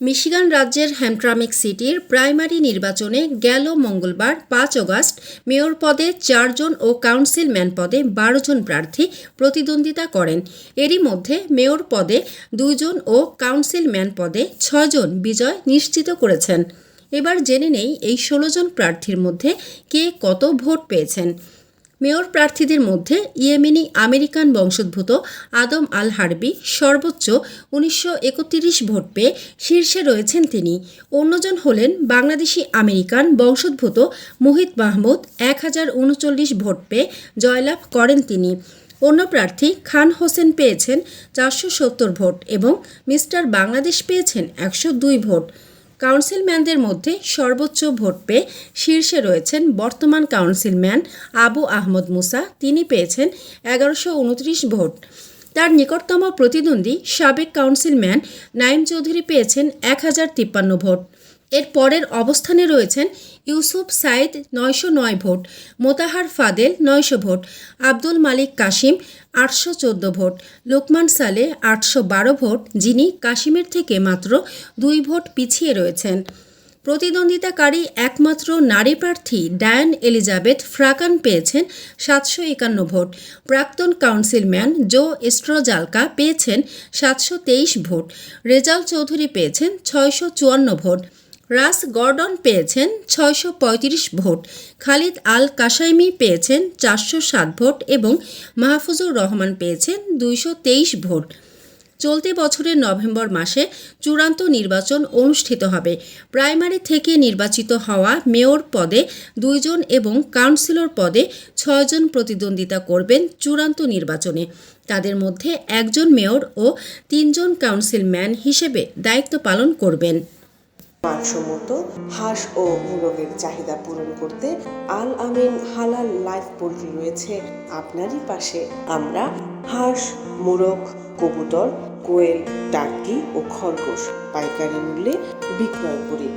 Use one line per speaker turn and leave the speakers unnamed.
Michigan রাজ্যের Hamtramck সিটির primary নির্বাচনে গেল মঙ্গলবার পাঁচ অগাস্ট মেয়র পদে চারজন ও কাউন্সিলম্যান পদে বারো জন প্রার্থী প্রতিদ্বন্দ্বিতা করেন। এরই মধ্যে মেয়র পদে দুইজন ও কাউন্সিলম্যান পদে ছয়জন বিজয় নিশ্চিত করেছেন। এবার জেনে নেই এই ষোলো জন প্রার্থীর মধ্যে কে কত ভোট পেয়েছেন। মেয়র প্রার্থীদের মধ্যে ইয়েমেনি আমেরিকান বংশোদ্ভূত আদম আল হারবি সর্বোচ্চ উনিশশো একত্রিশ ভোট পেয়ে শীর্ষে রয়েছেন তিনি। অন্যজন হলেন বাংলাদেশি আমেরিকান বংশোদ্ভূত মোহিত মাহমুদ, এক হাজার উনচল্লিশ ভোট পেয়ে জয়লাভ করেন তিনি। অন্য প্রার্থী খান হোসেন পেয়েছেন চারশো সত্তর ভোট এবং মিস্টার বাংলাদেশ পেয়েছেন একশো দুই ভোট। কাউন্সিলম্যানদের মধ্যে সর্বোচ্চ ভোট পেয়ে শীর্ষে রয়েছেন বর্তমান কাউন্সিলম্যান আবু আহমদ মুসা। তিনি পেয়েছেন এগারোশো উনত্রিশ ভোট। তার নিকটতম প্রতিদ্বন্দ্বী সাবেক কাউন্সিলম্যান নাইম চৌধুরী পেয়েছেন এক হাজার তিপ্পান্ন ভোট। এর পরের অবস্থানে রয়েছেন ইউসুফ সাইদ, নয়শো নয় ভোট, মোতাহার ফাদেল, নয়শো ভোট, আব্দুল মালিক কাশিম, আটশো চোদ্দ ভোট, লোকমান সালে আটশো বারো ভোট, যিনি কাশিমের থেকে মাত্র দুই ভোট পিছিয়ে রয়েছেন। প্রতিদ্বন্দ্বিতাকারী একমাত্র নারী প্রার্থী ডায়ান এলিজাবেথ ফ্রাকান পেয়েছেন সাতশো একান্ন ভোট। প্রাক্তন কাউন্সিলম্যান জো এস্ট্রোজালকা পেয়েছেন সাতশো তেইশ ভোট। রেজাল চৌধুরী পেয়েছেন ছয়শো চুয়ান্ন ভোট। রাস গর্ডন পেয়েছেন ছয়শো পঁয়ত্রিশ ভোট। খালিদ আল কাসাইমি পেয়েছেন চারশো সাত ভোট এবং মাহফুজুর রহমান পেয়েছেন দুইশো তেইশ ভোট। চলতি বছরের নভেম্বর মাসে চূড়ান্ত নির্বাচন অনুষ্ঠিত হবে। প্রাইমারি থেকে নির্বাচিত হওয়া মেয়র পদে দুইজন এবং কাউন্সিলর পদে ছয়জন প্রতিদ্বন্দ্বিতা করবেন চূড়ান্ত নির্বাচনে। তাদের মধ্যে একজন মেয়র ও তিনজন কাউন্সিলম্যান হিসেবে দায়িত্ব পালন করবেন।
মানসম্মত, হাঁস ও মুরগের চাহিদা পূরণ করতে আল আমিন হালাল লাইফ পোল্ট্রি রয়েছে। আপনারই পাশে আমরা হাঁস, মোরগ কবুতর কোয়েল টার্কি ও খরগোশ পাইকারি মূল্যে বিক্রয় করি।